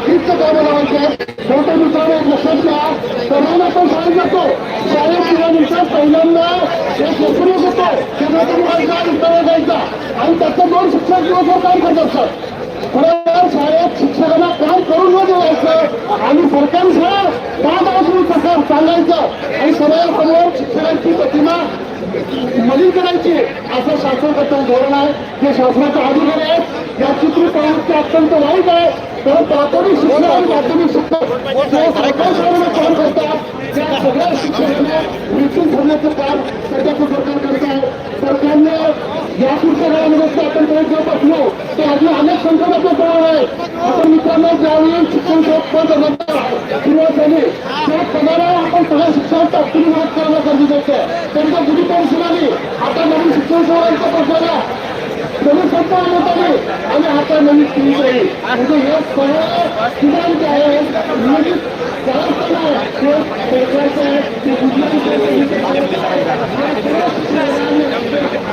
भाकरीचं काम लावायचं छोटे मित्रांनो एक लक्षात घ्या सर्वांना आपण शाळेत जातो शाळेत गेल्यानंतर पहिल्यांदा एक उपयोग होतो ते नोकरी व्हायचा विद्यालय जायचा आणि त्याचं दोन शिक्षक दिवसभर काम करत असतात खरं शाळेत शिक्षकांना काम करून न द्यायचं आणि सरकारी शाळा का दाखवून सरकार सांगायचं आणि सगळ्यासमोर शिक्षकांची प्रतिमा मलिन करायची असं शासनाचं धोरण आहे. जे शासनाच्या अधिकार आहे या ती प्रवृत्ती अत्यंत वाईट आहे. तर प्राथमिक शिक्षण आणि माध्यमिक शिक्षण जे सरकारी शाळेमध्ये काम करतात. त्या सगळ्या शिक्षकांना मिळून ठरण्याचं काम सध्याचं सरकार करत आहे. सरकारनं या पुढच्या काळामध्ये आपण प्रयत्न करत असलो तर अजून अनेक संकटाचे प्रमाण आहे. आपण मित्रांनो ज्यावेळी शिक्षण पद नंतर सुरुवात झाली त्या पदाला आपण सगळ्या शिक्षण तात्पुरी मदत करणं गरजेचं आहे. त्यांच्या गुढी पेन्शन आली आता नवीन शिक्षण सेवांचा प्रचार नवीन संस्था होताली आणि आता नवीन स्त्री राहील म्हणजे हे सगळं किमान जे आहे. नियोजित करायचं नाही ते सरकारचं आहे. ते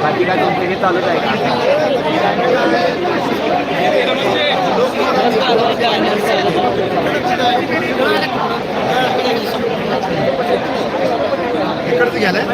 बाकी काय? तुमचं हे चालूच आहे का इकडचं घ्यायला भेटला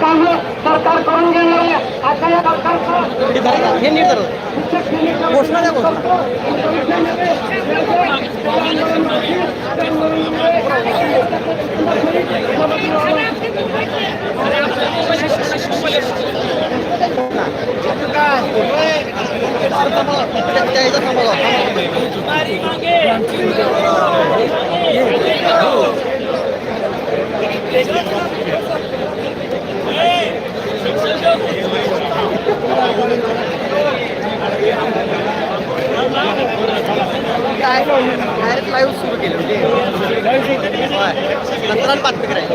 काम सरकार करून घेणार आहे आता या सरकारचं हे धरा, हे नीट धरा. शिक्षक दिनाच्या घोषणा द्या, घोषणा. त्या- त्या ह्याच्यात थांबा जरा. काय? डायरेक्ट लाईव्ह सुरू केलं म्हणजे होय. नंतर आणि बातमी करायची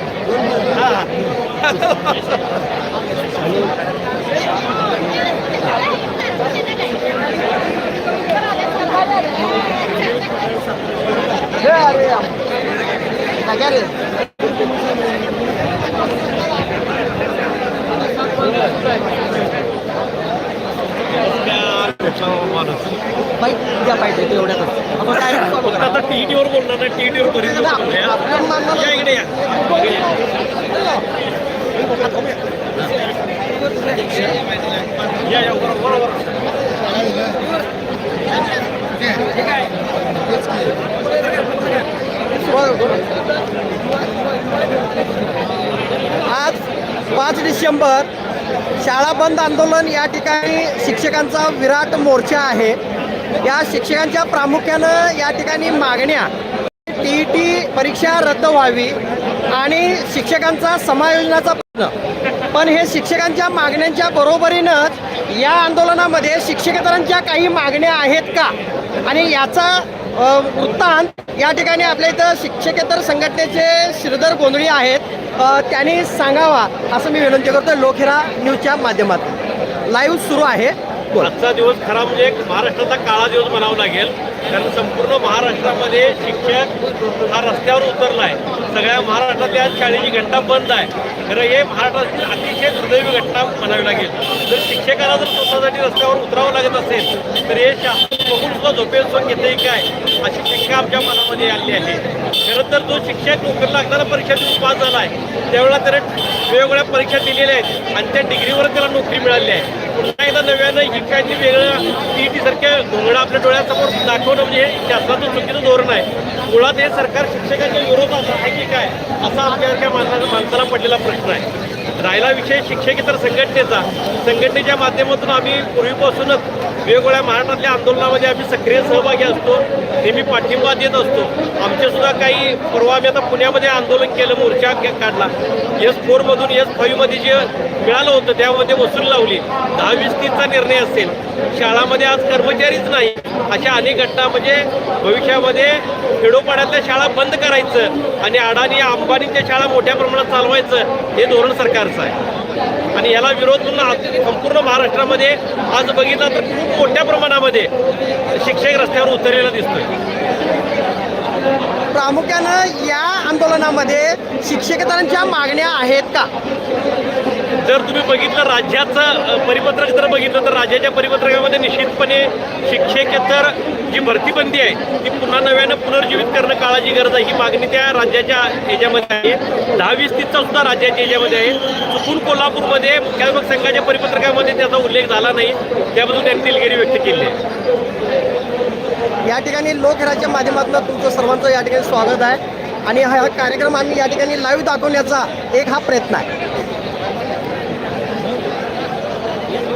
काय रे द्या पाहिजे आपण डायरेक्ट फॉलो करा आता टीईटीवर बोलणार नाही टीईटीवर परिस्थिती बोलूया. आपण मानणार या इकडे या. या. या बरोबर बरोबर आज पाच डिसेंबर शाळा बंद आंदोलन या ठिकाणी शिक्षकांचा विराट मोर्चा आहे. या शिक्षकांच्या प्रामुख्यानं या ठिकाणी मागण्या टी टी परीक्षा रद्द व्हावी आणि शिक्षकांचा समायोजनाचा प्रश्न पण हे शिक्षकांच्या मागण्यांच्या बरोबरीनंच या आंदोलनामध्ये शिक्षकेतरांच्या काही मागण्या आहेत का? आणि याचा वृत्तांत या ठिकाणी आपल्या इथं शिक्षकेतर संघटनेचे श्रीधर गोंधळी आहेत. त्यांनी सांगावा असं मी विनंती करतो. लोकहिरा न्यूजच्या माध्यमातून. लाईव्ह सुरू आहे. आजचा दिवस खरा म्हणजे एक महाराष्ट्राचा काळा दिवस म्हणावा लागेल. कारण संपूर्ण महाराष्ट्रामध्ये शिक्षक हा रस्त्यावर उतरला आहे सगळ्या महाराष्ट्रातल्या शाळेची घटना बंद आहे. खरं हे महाराष्ट्राची अतिशय दुर्दैवी घटना म्हणावी लागेल. जर शिक्षकाला जर स्वतःसाठी रस्त्यावर उतरावं लागत असेल तर हे शासन बघून सुद्धा झोपेल घेते काय? अशी शिक्षा आमच्या मनामध्ये आली आहे. खरं तर जो शिक्षक नोकरी लागताना परीक्षा देऊन पास झाला आहे त्यावेळेला त्याने वेगवेगळ्या परीक्षा दिलेल्या आहेत आणि त्या डिग्रीवर त्याला नोकरी मिळाली आहे. पुन्हा एकदा नव्यानं ही काय वेगळं टी सारख्या घोंगडा आपल्या डोळ्यासमोर दाखवणं म्हणजे हे शासनाचं चुकीचं धोरण आहे. मुळात हे सरकार शिक्षकांच्या विरोधात आहे की काय? असा आपल्यासारख्या माणसाला माणसाला पडलेला प्रश्न आहे. राहिला विषय शिक्षकेतर संघटनेचा. संघटनेच्या माध्यमातून आम्ही पूर्वीपासूनच वेगवेगळ्या महाराष्ट्रातल्या आंदोलनामध्ये आम्ही सक्रिय सहभागी असतो. नेहमी पाठिंबा देत असतो. आमच्यासुद्धा काही परवा आम्ही आता पुण्यामध्ये आंदोलन केलं मोर्चा काढला. एस फोरमधून एस फाईव्हमध्ये जे मिळालं होतं त्यामध्ये वसूल लावली. दहा वीस तीसचा निर्णय असेल. शाळामध्ये आज कर्मचारीच नाही. अशा अनेक घटना म्हणजे भविष्यामध्ये खेडोपाड्यातल्या शाळा बंद करायचं आणि अडाणी अंबानीच्या शाळा मोठ्या प्रमाणात चालवायचं हे धोरण सरकारचं आहे. आणि याला विरोध म्हणून संपूर्ण महाराष्ट्रामध्ये आज बघितलं तर खूप मोठ्या प्रमाणामध्ये शिक्षक रस्त्यावर उतरलेला दिसतोय. प्रामुख्यानं या आंदोलनामध्ये शिक्षकांच्या मागण्या आहेत का? जर तुम्ही बघितलं राज्याचं परिपत्रक जर बघितलं तर राज्याच्या परिपत्रकामध्ये निश्चितपणे शिक्षकेतर जी भरतीबंदी आहे ती पुन्हा नव्यानं पुनर्जीवित करणं काळाची गरज आहे. ही मागणी त्या राज्याच्या याच्यामध्ये आहे. दहावीस तीसचा सुद्धा राज्याच्या याच्यामध्ये आहे. चुकून कोल्हापूरमध्ये मुख्याध्यापक संघाच्या परिपत्रकामध्ये त्याचा उल्लेख झाला नाही. त्याबद्दल त्यांनी दिलगिरी व्यक्त केली आहे. या ठिकाणी लोकहिराच्या माध्यमातून तुमचं सर्वांचं या ठिकाणी स्वागत आहे. आणि हा कार्यक्रम आम्ही या ठिकाणी लाईव्ह दाखवण्याचा एक हा प्रयत्न आहे.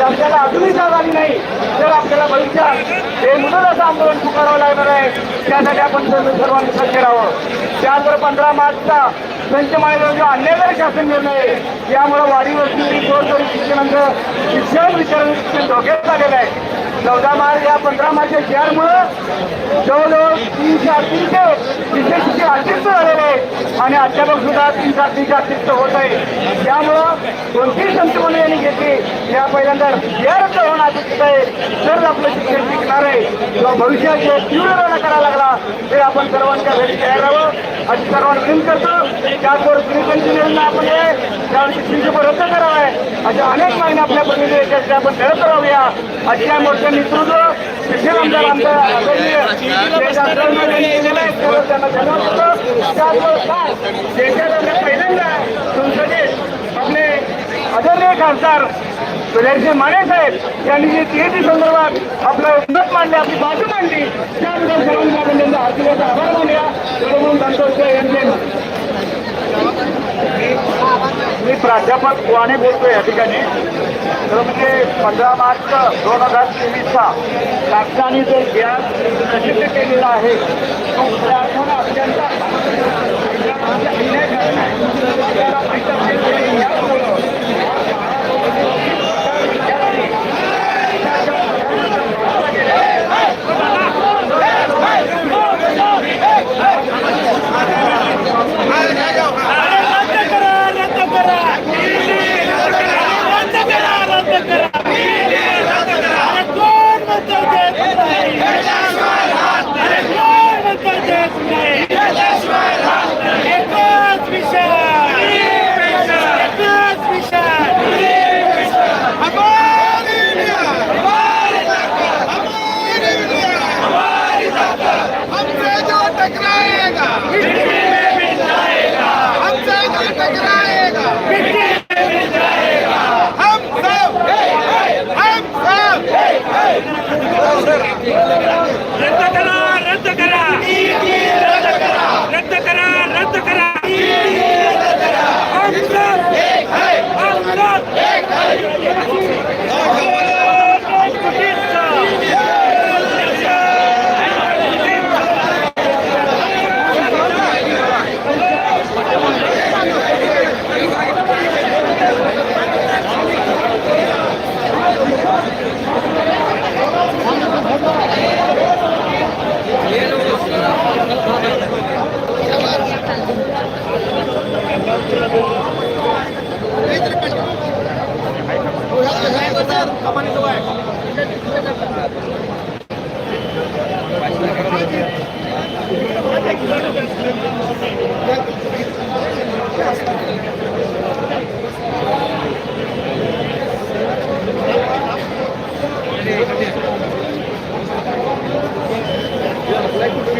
आपल्याला अजूनही जाग आली नाही तर आपल्याला भविष्यात हे म्हणून असं आंदोलन पुकारावं लागणार आहे त्यासाठी आपण सर्व- सर्वांनी सज्ज राहावं त्यानंतर पंधरा मार्चचा पंचमाळेवर जो अन्यायकारी शासन निर्णय आहे त्यामुळे वाढीवरती जोरदारी शिक्षणाचं शिक्षण विचार शिक्षण धोक्यात आलेलं आहे. चौदा मार्च या पंधरा मार्चच्या शेअरमुळं जवळजवळ तीनशे अतिशय तीनशे शिक्षक अतिरिक्त झालेले आहे. आणि अध्यापक सुद्धा तीनशे अतिशय अतिरिक्त होत आहे. त्यामुळं कोणतीही संतुलन यांनी घेतली या पहिल्यांदा शेअरच होणं अपेक्षित आहे. जर आपलं शिक्षण शिकणार आहे किंवा भविष्यात तीव्र करायला लागला हे आपण सर्वांच्या घरी तयार राहावं अशी सर्वांना विनंती करतो त्याचबरोबर सिव्हिल इंजिनिअरिंगला आपण हे. त्यावेळी शिक्षण रद्द करावं. आहे अशा अनेक मागण्या आपल्या प्रतिनिधी आपण लढत राहूया. अशी या मोर्चा नेतृत्व शिक्षण आमदार आमच्या त्यांना धन्यवाद देतो. त्याचबरोबर पहिल्यांदा संसदेत आपले आदरणीय खासदार सुरेशजी माने साहेब यांनी जे टीएटी संदर्भात आपला मत मांडले आपली बाजू मांडली त्याबद्दल सर्वांनी आपण त्यांचा हार्दिक आभार मानूया म्हणून संतोष यांचे मी प्राध्यापक वाणे बोलतोय या ठिकाणी. तर म्हणजे पंधरा मार्च दोन हजार तेवीसचा शासनाने जो गॅस प्रसिद्ध केलेला आहे तो खऱ्या अर्थानं अत्यंत अन्यायकारक आहे. आपल्याला माहीत असेल यामुळं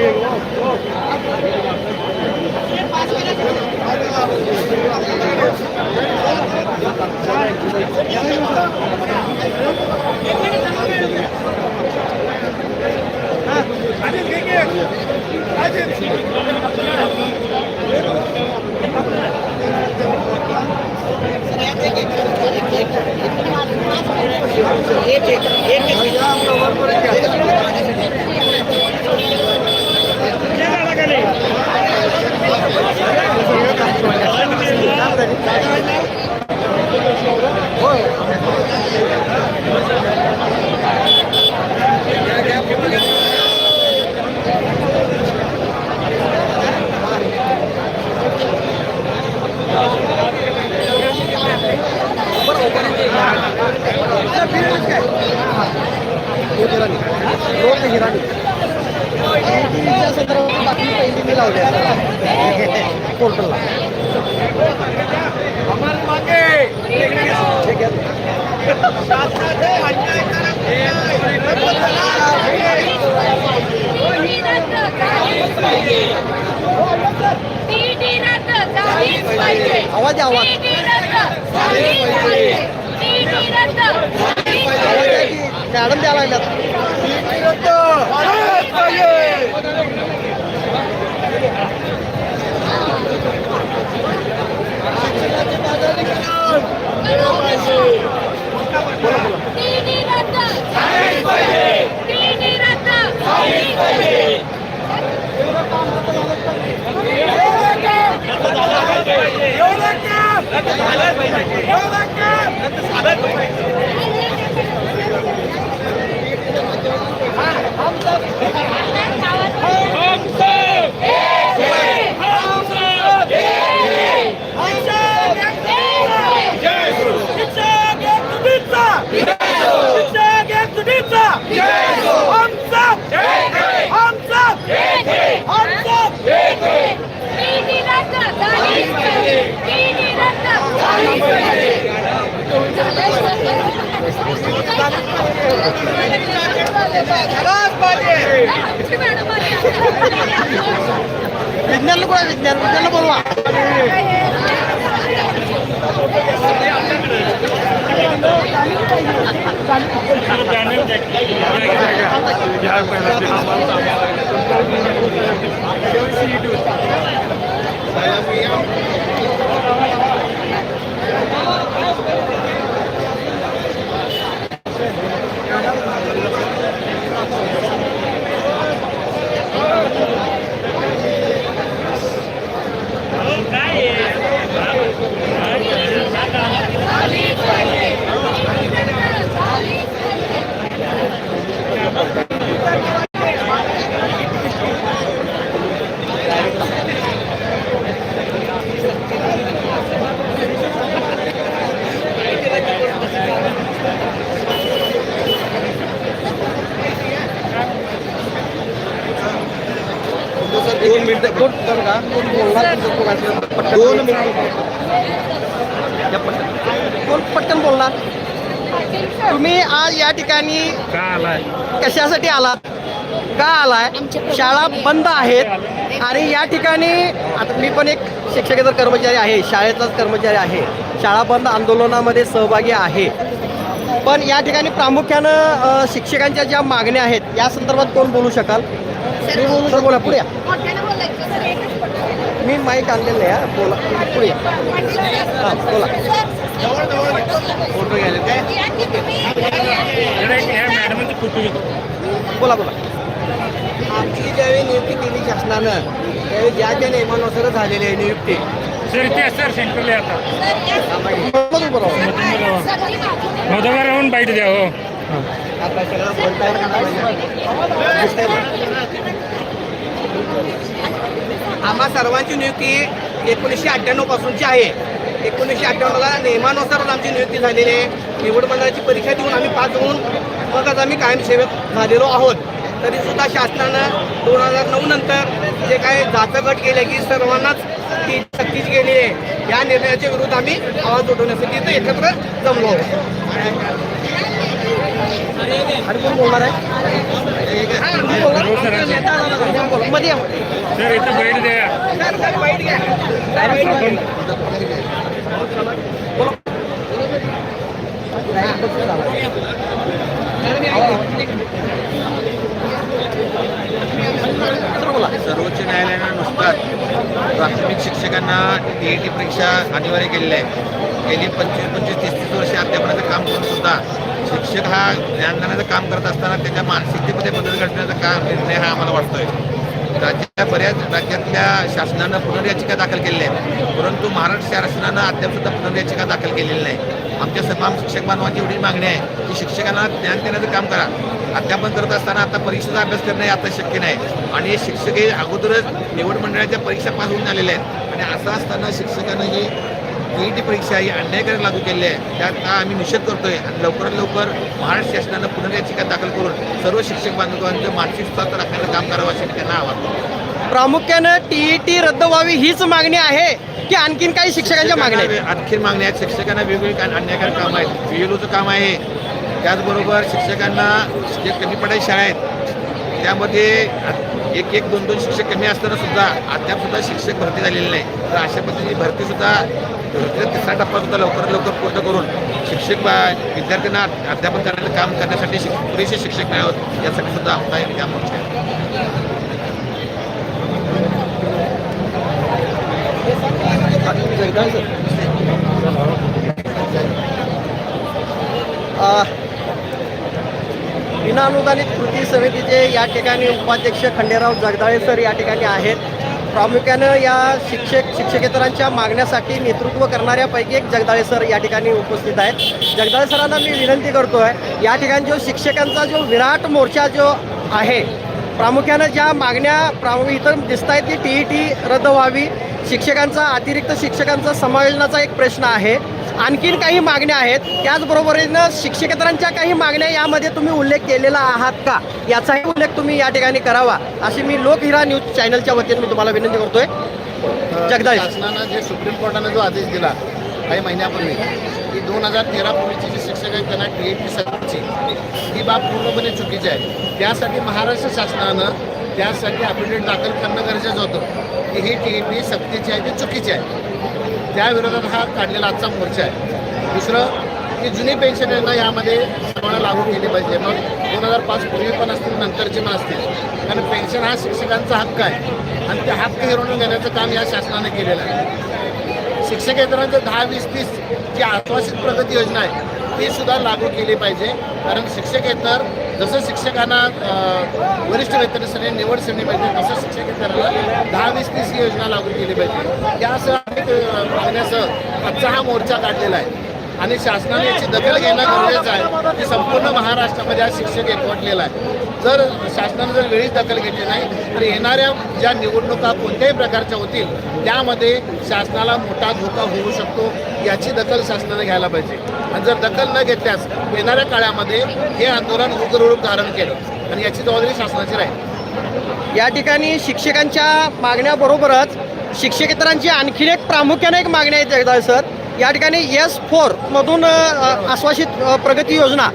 Go, go, go. मॅडम द्यायला लागल्यात. पाहिजे कुठे विज्ञान విజ్ఞానులు కూడా విజ్ఞానం విజ్ఞానులు బోల్వా సీటు पटकन कोण पटकन बोलणार तुम्ही आज या ठिकाणी कशासाठी आलात? का आलाय? शाळा बंद आहेत. आणि या ठिकाणी आता मी पण एक शिक्षकेतर कर्मचारी आहे शाळेतलाच कर्मचारी आहे. शाळा बंद आंदोलनामध्ये सहभागी आहे. पण या ठिकाणी प्रामुख्यानं शिक्षकांच्या ज्या मागण्या आहेत या संदर्भात कोण बोलू शकाल? मी बोलू पुढे या. मी माईक आणलेलं आहे. बोला. पुढे. हां बोला. फोटो घ्यायला काय? कुटुंब बोला बोला. आमची ज्यावेळी नियुक्ती केली शासनानं त्यावेळी ज्या त्या नियमानुसार झालेली आहे नियुक्ती. सर ते सर सेंटरला आता राहून बाईट द्या हो. आता सगळं बोलताय? आम्हा सर्वांची नियुक्ती एकोणीसशे अठ्ठ्याण्णवपासूनची आहे. एकोणीसशे अठ्ठ्याण्णवला नियमानुसारच आमची नियुक्ती झालेली आहे. निवड मंडळाची परीक्षा देऊन आम्ही पास होऊन मगच आम्ही कायम सेवेत झालेलो आहोत. तरीसुद्धा शासनानं दोन हजार नऊ नंतर जे काय जातगट केलं केले की सर्वांनाच ती सक्तीची गेली आहे. या निर्णयाच्या विरुद्ध आम्ही आवाज उठवण्यासाठी इथं एकत्र जमलो हरिपूर बोलणार आहे मध्ये सर इथं द्या घ्या. सर्वोच्च न्यायालयानं नुसताच प्राथमिक शिक्षकांना टी ई टी परीक्षा अनिवार्य केलेली आहे गेली पंचवीस पंचवीस तीस तीस वर्ष अध्यापनाचं काम करून सुद्धा शिक्षक हा ज्ञानदानाचं काम करत असताना त्याच्या मानसिकतेमध्ये बदल घडण्याचा काम निर्णय हा आम्हाला वाटतोय. राज्याच्या बऱ्याच राज्यातल्या शासनानं पुनर्याचिका दाखल केलेल्या आहेत. परंतु महाराष्ट्र शासनानं अद्याप सुद्धा पुनर्याचिका दाखल केलेली नाही. आमच्या तमाम शिक्षक बांधवांची एवढी मागणी आहे की शिक्षकांना ज्ञान देण्याचं काम करा. अध्यापन करत असताना आता परीक्षेचा अभ्यास करणं आता शक्य नाही. आणि हे शिक्षक हे अगोदरच निवड मंडळाच्या परीक्षा पास होऊन झालेल्या आहेत. आणि असं असताना शिक्षकांना हे ई टी परीक्षा ही अन्यायकारक लागू केली आहे. त्यात आम्ही निषेध करतोय. आणि लवकरात लवकर महाराष्ट्र शासनानं पुनर्याचिका दाखल करून सर्व शिक्षक बांधवांचं मानसिक स्वास्थ्य राखण्याचं काम करावं मी त्यांना आवाहन. प्रामुख्यानं टीई टी रद्द व्हावी हीच मागणी आहे की आणखीन काही शिक्षकांच्या मागण्या आहेत? आणखी मागण्या आहेत. शिक्षकांना वेगवेगळी अन्यायकारक काम आहेत. व्हीएलओचं काम आहे. त्याचबरोबर शिक्षकांना जे कमी पडायची शाळा आहेत त्यामध्ये एक एक दोन दोन शिक्षक कमी असताना सुद्धा अद्याप सुद्धा शिक्षक भरती झालेली नाही. तर अशा पद्धतीची भरती सुद्धा तिसरा टप्पा सुद्धा लवकरात लवकर पूर्ण करून शिक्षक विद्यार्थ्यांना अध्यापन करण्याचं काम करण्यासाठी पुरेसे शिक्षक मिळावं यासाठी सुद्धा आमचा एक या मोर्चा आहे. अ, विनाअनुदानित कृती समितीचे या ठिकाणी उपाध्यक्ष खंडेराव जगदाळे सर या ठिकाणी आहेत. प्रामुख्यानं या शिक्षक शिक्षकेतरांच्या मागण्यासाठी नेतृत्व करणाऱ्यापैकी एक जगदाळे सर या ठिकाणी उपस्थित आहेत. जगदाळे सरांना मी विनंती करतोय या ठिकाणी जो शिक्षकांचा जो विराट मोर्चा जो आहे प्रामुख्यानं ज्या मागण्या प्रामु इथं दिसत आहेत की टी ई टी रद्द व्हावी शिक्षकांचा अतिरिक्त शिक्षकांचा समायोजनाचा एक प्रश्न आहे. आणखीन काही मागण्या आहेत. त्याचबरोबरीनं शिक्षकेतरांच्या काही मागण्या यामध्ये तुम्ही उल्लेख केलेला आहात का? याचाही उल्लेख तुम्ही या ठिकाणी करावा. अशी मी लोकहिरा न्यूज चॅनलच्या वतीने मी तुम्हाला विनंती करतोय. जगदाळे. शासनानं जे सुप्रीम कोर्टाने जो आदेश दिला काही महिन्यापूर्वी की दोन हजार तेरा पूर्वीचे जे शिक्षक आहेत त्यांना टी ए पी सक्तीची ही बाब पूर्णपणे चुकीची आहे. त्यासाठी महाराष्ट्र शासनानं त्यासाठी ॲफिडेविट दाखल करणं गरजेचं होतं की ही टी ए पी सक्तीची आहे ती चुकीची आहे. त्या विरोधात हा काढलेला आजचा मोर्चा आहे. दुसरं की जुनी पेन्शन योजना यामध्ये सर्वांना लागू केली पाहिजे. मग दोन हजार पाच पूर्वी पण असतील नंतरचे पण असतील. कारण पेन्शन हा शिक्षकांचा हक्क आहे. आणि ते हक्क हिरवून घेण्याचं काम या शासनाने केलेलं आहे. शिक्षकेतरांचे दहा वीस तीस जी आश्वासित प्रगती योजना आहे ती सुद्धा लागू केली पाहिजे. कारण शिक्षकेतर जसं शिक्षकांना वरिष्ठ वेतन श्रेणी निवड श्रेणी पाहिजे तसं शिक्षकेतराला दहा वीस तीस ही योजना लागू केली पाहिजे. त्यासह मागण्यासह आजचा हा मोर्चा काढलेला आहे. आणि शासनाने याची दखल घेणं गरजेचं आहे की संपूर्ण महाराष्ट्रामध्ये हा शिक्षक एकवटलेला आहे. जर शासनाने जर वेळीच दखल घेतली नाही तर येणाऱ्या ज्या निवडणुका कोणत्याही प्रकारच्या होतील त्यामध्ये शासनाला मोठा धोका होऊ शकतो याची दखल शासनाने घ्यायला पाहिजे. आणि जर दखल न घेतल्यास येणाऱ्या काळामध्ये हे आंदोलन उग्ररूप धारण केलं. आणि याची जबाबदारी शासनाची राहील. या ठिकाणी शिक्षकांच्या मागण्याबरोबरच शिक्षकेतरांची आणखीन एक प्रामुख्याने एक मागणी आहे जगदाळे सर. या ठिकाणी एस फोरमधून आश्वासित प्रगती योजना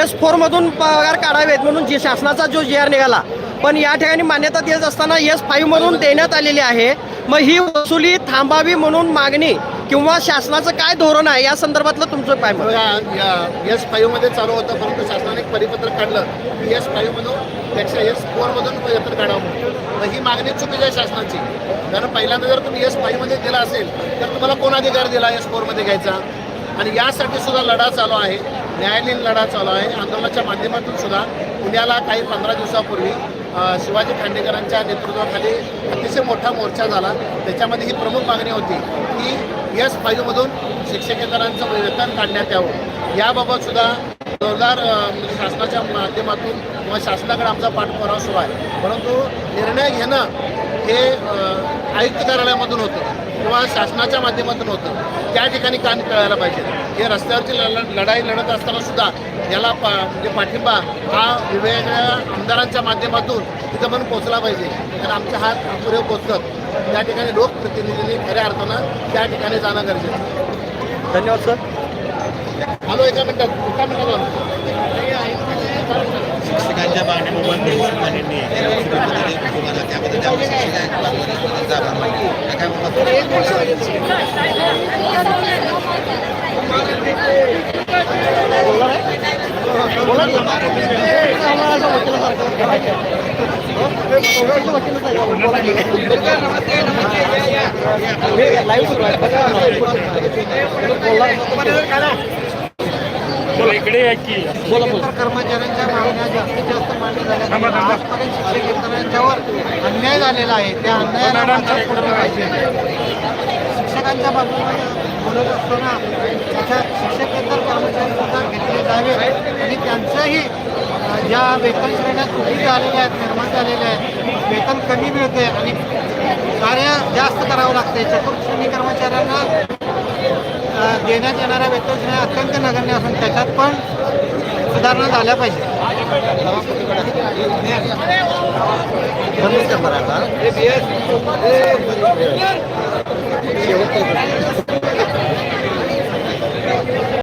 एस फोरमधून पगार काढावेत म्हणून जी शासनाचा जो जी आर निघाला. पण या ठिकाणी मान्यता देत असताना एस फाईव्हमधून देण्यात आलेली आहे. मग ही वसुली थांबावी म्हणून मागणी किंवा शासनाचं काय धोरण आहे या संदर्भातलं तुमचं काय मत? एस फाईव्हमध्ये चालू होतं परंतु शासनाने एक परिपत्रक काढलं. की एस फाईव्हमधून पेक्षा एस फोरमधून परिपत्रक काढावं मग ही मागणी चुकीची आहे शासनाची. कारण पहिल्यांदा जर तुम्ही एस फाईव्हमध्ये दिला असेल तर तुम्हाला कोण अधिकार दिला एस फोरमध्ये घ्यायचा? आणि यासाठी सुद्धा लढा चालू आहे. न्यायालयीन लढा चालू आहे. आंदोलनाच्या माध्यमातून सुद्धा पुण्याला काही पंधरा दिवसापूर्वी शिवाजी खांडेकरांच्या नेतृत्वाखाली अतिशय मोठा मोर्चा झाला. त्याच्यामध्ये ही प्रमुख मागणी होती की एस फाईव्हमधून शिक्षकेतरांचं वेतन काढण्यात यावं. याबाबत सुद्धा जोरदार म्हणजे शासनाच्या माध्यमातून किंवा शासनाकडे आमचा पाठपुरावा सुरू आहे. परंतु निर्णय घेणं हे आयुक्त कार्यालयामधून होतं किंवा शासनाच्या माध्यमातून होतं. त्या ठिकाणी कान कळायला पाहिजे. हे रस्त्यावरची लढ लढाई लढत असताना सुद्धा याला पा म्हणजे पाठिंबा हा वेगवेगळ्या आमदारांच्या माध्यमातून तिथं पण पोचला पाहिजे. कारण आमचे हात पुरे पोचतात. त्या ठिकाणी लोकप्रतिनिधींनी खऱ्या अर्थानं त्या ठिकाणी जाणं गरजेचं धन्यवाद सर. आलो एका मिनिटात एका मिनिटात आलो. शिक्षकांच्या मागण्याबाबत मुख्यमंत्र्यांनी तुम्हाला त्याबद्दल त्यामुळे शिक्षकांच्या बांधवांचा आभार मानले. काय म्हणतात? लाईव्ह सुरू आहे बोला इकडे कर्मचाऱ्यांच्या मागण्या जास्तीत जास्त मान्य झाल्या. आजपर्यंत शिक्षकेतरांच्यावर अन्याय झालेला आहे. त्या अन्यायाला पाहिजे शिक्षकांच्या बाजूने बोलत असताना त्याच्या शिक्षकेतर कर्मचारी सुद्धा घेतले जावे. आणि त्यांचंही ज्या वेतन श्रेण्या त्रुटी झालेल्या आहेत निर्माण झालेल्या आहेत वेतन कमी मिळते आणि कार्य जास्त करावं लागते चतुर्श्रेणी कर्मचाऱ्यांना देण्यात येणाऱ्या वेतन अत्यंत नगण्य असून त्याच्यात पण सुधारणा झाल्या पाहिजे.